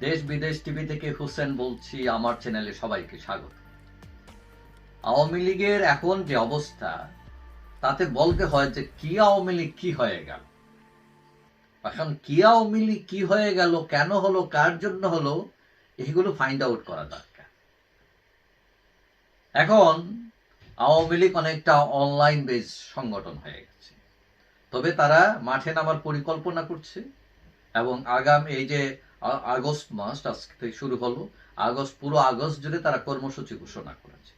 দেশ বিদেশ টিভি থেকে হুসেন বলছি, আমার চ্যানেলে সবাইকে স্বাগত। আওয়ামী লীগের এখন যে অবস্থা, তাতে বলতে হয় যে কি আওয়ামী লীগ কি হয়ে গেল? এখন কি আওয়ামী লীগ কি হয়ে গেল, কেন হলো, কার জন্য হলো, এগুলো ফাইন্ড আউট করা দরকার। এখন আওয়ামী লীগ অনেকটা অনলাইন বেস সংগঠন হয়ে গেছে। তবে তারা মাঠে নামার পরিকল্পনা করছে এবং আগাম এই যে আগস্ট মাস আজকে থেকে শুরু হলো। আগস্ট, পুরো আগস্ট জুড়ে তারা কর্মসূচি ঘোষণা করেছে।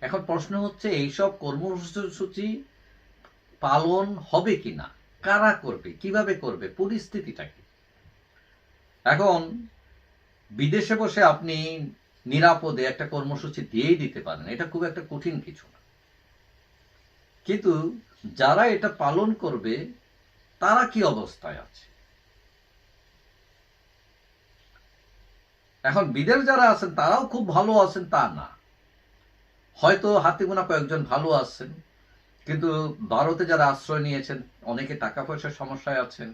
এখন প্রশ্ন হচ্ছে, এইসব কর্মসূচি পালন হবে কিনা? কারা করবে? কীভাবে করবে? পরিস্থিতিটা কি? এখন বিদেশে বসে আপনি নিরাপদে একটা কর্মসূচি দিয়েই দিতে পারেন, এটা খুব একটা কঠিন কিছু না। কিন্তু যারা এটা পালন করবে, তারা কি অবস্থায় আছে? এখন বিদেশ যারা আছেন, তারাও খুব ভালো আছেন, তা না। হয়তো হাতে গোনা কয়েকজন ভালো আছেন, কিন্তু ভারতে যারা আশ্রয় নিয়েছেন, অনেকে টাকা পয়সার সমস্যায় আছেন,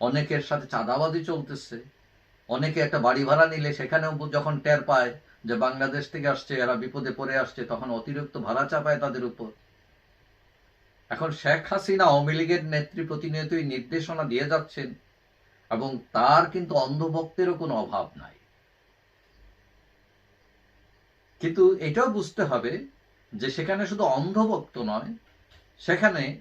অনেকের সাথে চাঁদাবাজি চলতেছে, অনেকে একটা বাড়ি ভাড়া নিলে সেখানেও যখন টের পায় যে বাংলাদেশ থেকে আসছে, এরা বিপদে পড়ে আসছে, তখন অতিরিক্ত ভাড়া চাপায় তাদের উপর। এখন শেখ হাসিনা আওয়ামী লীগের নেত্রী প্রতিনিয়তই নির্দেশনা দিয়ে যাচ্ছেন, এবং তার কিন্তু অন্ধভক্তেরও কোনো অভাব নাই। কিন্তু এটাও বুঝতে হবে যে সেখানে শুধু অন্ধভক্ত নয়, সেখানে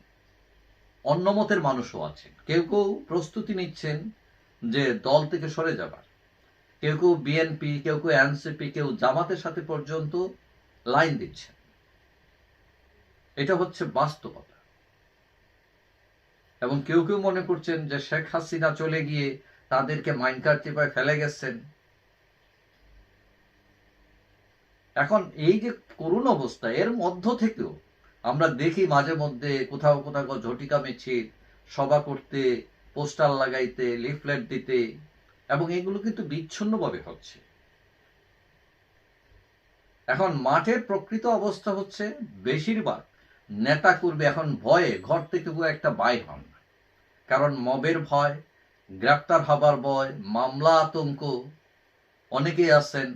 অন্য মতের মানুষও আছেন। কেউ কেউ প্রস্তুতি নিচ্ছেন যে দল থেকে সরে যাবার। কেউ কেউ বিএনপি কেউ কেউ এনসিপি কেউ জামাতের সাথে পর্যন্ত লাইন দিচ্ছেন। এটা হচ্ছে বাস্তবতা। এবং কেউ কেউ মনে করছেন যে শেখ হাসিনা চলে গিয়ে তাদেরকে মাইনকার চেপায় ফেলে গেছেন। এখন এই যে করুণ অবস্থা, এর মধ্য থেকেও আমরা দেখি মাঝে মধ্যে কোথাও কোথাও ঝটিকা মিছিল সভা করতে, পোস্টার লাগাইতে, লিফলেট দিতে, এবং এগুলো কিন্তু বিচ্ছিন্নভাবে হচ্ছে। এখন মাঠের প্রকৃত অবস্থা হচ্ছে বেশিরভাগ নেতা করবে এখন ভয়ে ঘর থেকে একটা বাইর হন কারণ মবের ভয়, গ্রেপ্তার হবার ভয়, মামলা আতঙ্ক, অনেকেই আছেন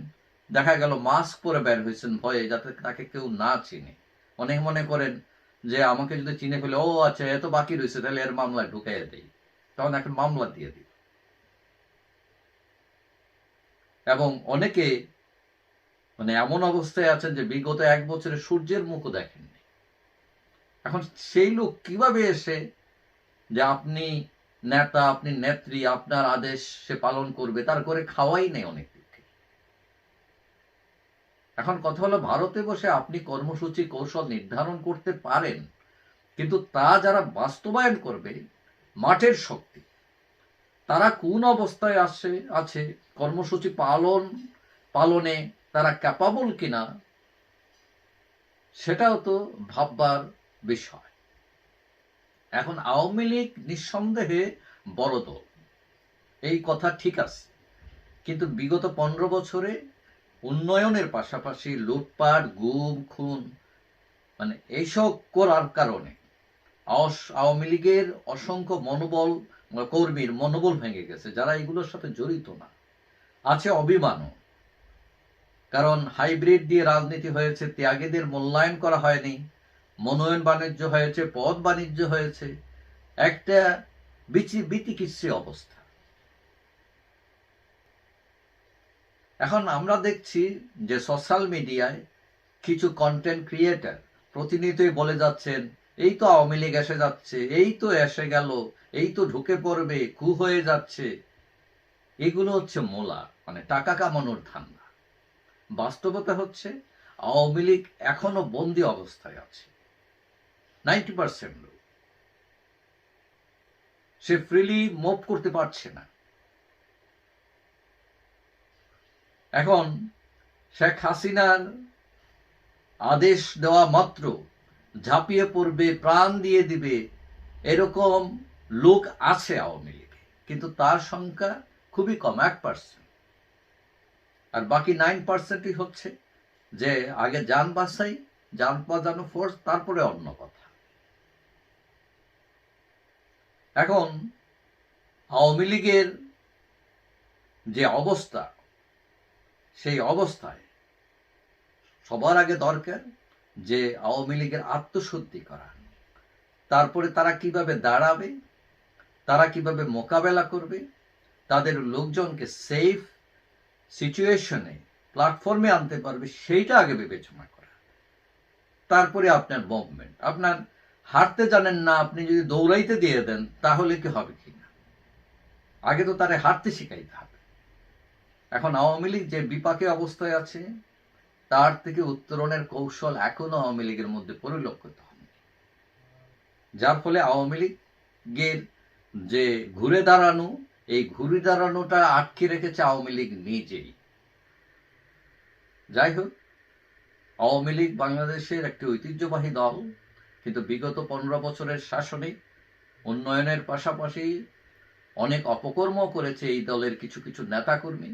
দেখা গেল মাস্ক পরে বের হয়েছেন ভয়ে যাতে তাকে কেউ না চিনে। অনেক মনে করেন যে আমাকে যদি চিনে ফেলে ও আচ্ছা এত বাকি রয়েছে, তাহলে এর মামলায় ঢুকাইয়া দেই। তখন একটা মামলা দিয়ে দিই। এবং অনেকে মানে এমন অবস্থায় আছেন যে বিগত এক বছরে সূর্যের মুখও দেখেননি। এখন সেই লোক কীভাবে এসে যে আপনি নেতা, আপনি নেত্রী, আপনার আদেশ সে পালন করবে, তার করে খাওয়াই নেই অনেক। এখন কথা হলো, ভারতে বসে আপনি কর্মসূচি, কৌশল নির্ধারণ করতে পারেন, কিন্তু তা যারা বাস্তবায়ন করবে, মাঠের শক্তি, তারা কোন অবস্থায় আসে, আছে, কর্মসূচি পালন, পালনে তারা ক্যাপাবল কিনা, সেটাও তো ভাববার বিষয়। এখন আওয়ামী লীগ নিঃসন্দেহে বড় দল। এই কথা ঠিক আছে, কিন্তু বিগত পনেরো বছরে উন্নয়নের পাশাপাশি লুটপাট, গুম, খুন মানে এইসব করার কারণে আওয়ামী লীগের অসংখ্য মনোবল কর্মীর মনোবল ভেঙে গেছে, যারা এগুলোর সাথে জড়িত না। আছে অভিমানও। কারণ হাইব্রিড দিয়ে রাজনীতি হয়েছে, ত্যাগীদের মূল্যায়ন করা হয়নি, মনোনয়ন বাণিজ্য হয়েছে, পদ বাণিজ্য হয়েছে, একটা বিচি বিতিকিচ্ছি অবস্থা। এখন আমরা দেখছি যে সোশ্যাল মিডিয়ায় কিছু কন্টেন্ট ক্রিয়েটার প্রতিনিয়তই বলে যাচ্ছেন, এই তো আওয়ামী লীগ এসে যাচ্ছে, এই তো এসে গেল, এই তো ঢুকে পড়বে, কু হয়ে যাচ্ছে। এগুলো হচ্ছে মোলা মানে টাকা কামানোর ধান্দা। বাস্তবতা হচ্ছে আওয়ামী লীগ এখনও বন্দি অবস্থায় আছে। নাইনটি পার্সেন্ট লোক। সে ফ্রিলি মুভ করতে পারছে না। এখন শেখ হাসিনার আদেশ দেওয়া মাত্র ঝাঁপিয়ে পড়বে, প্রাণ দিয়ে দিবে, এরকম লোক আছে আওয়ামী লীগে। কিন্তু তার সংখ্যা খুবই কম, এক পার্সেন্ট আর বাকি নাইন পার্সেন্টই হচ্ছে যে আগে যান বাসাই যান বাজানো ফোর্স তারপরে অন্য কথা। এখন আওয়ামী লীগের যে অবস্থা সেই অবস্থায় সবার আগে দরকার যে আওয়ামী লীগের আত্মশুদ্ধি করা। তারপরে তারা কীভাবে দাঁড়াবে, তারা কীভাবে মোকাবেলা করবে, তাদের লোকজনকে সেফ সিচুয়েশনে প্ল্যাটফর্মে আনতে পারবে, সেইটা আগে বিবেচনা করা। তারপরে আপনার মুভমেন্ট আপনার হাঁটতে জানেন না, আপনি যদি দৌড়াইতে দিয়ে দেন, তাহলে কি হবে কি না আগে তো তারা হাঁটতে শিখাইতে হবে। এখন আওয়ামী লীগ যে বিপাকে অবস্থায় আছে, তার থেকে উত্তরণের কৌশল এখনও আওয়ামী লীগের মধ্যে পরিলক্ষিত হয়নি। যার ফলে আওয়ামী লীগের যে ঘুরে দাঁড়ানো, এই ঘুরে দাঁড়ানোটা আটকে রেখেছে আওয়ামী লীগ নিজেই। যাই হোক, আওয়ামী লীগ বাংলাদেশের একটি ঐতিহ্যবাহী দল, কিন্তু বিগত পনেরো বছরের শাসনে উন্নয়নের পাশাপাশি অনেক অপকর্ম করেছে এই দলের কিছু কিছু নেতাকর্মী।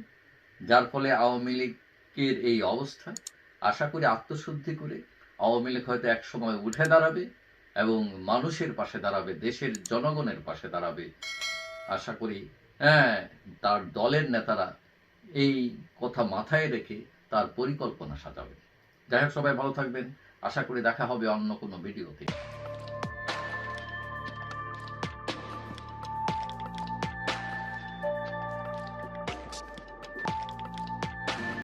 যার ফলে আওয়ামী লীগের এই অবস্থা, আশা করি আত্মশুদ্ধি করে আওয়ামী লীগ হয়তো একসময় উঠে দাঁড়াবে এবং মানুষের পাশে দাঁড়াবে, দেশের জনগণের পাশে দাঁড়াবে। আশা করি হ্যাঁ তার দলের নেতারা এই কথা মাথায় রেখে তার পরিকল্পনা সাজাবে। যাই হোক, সবাই ভালো থাকবেন। আশা করি দেখা হবে অন্য কোনো ভিডিওতে।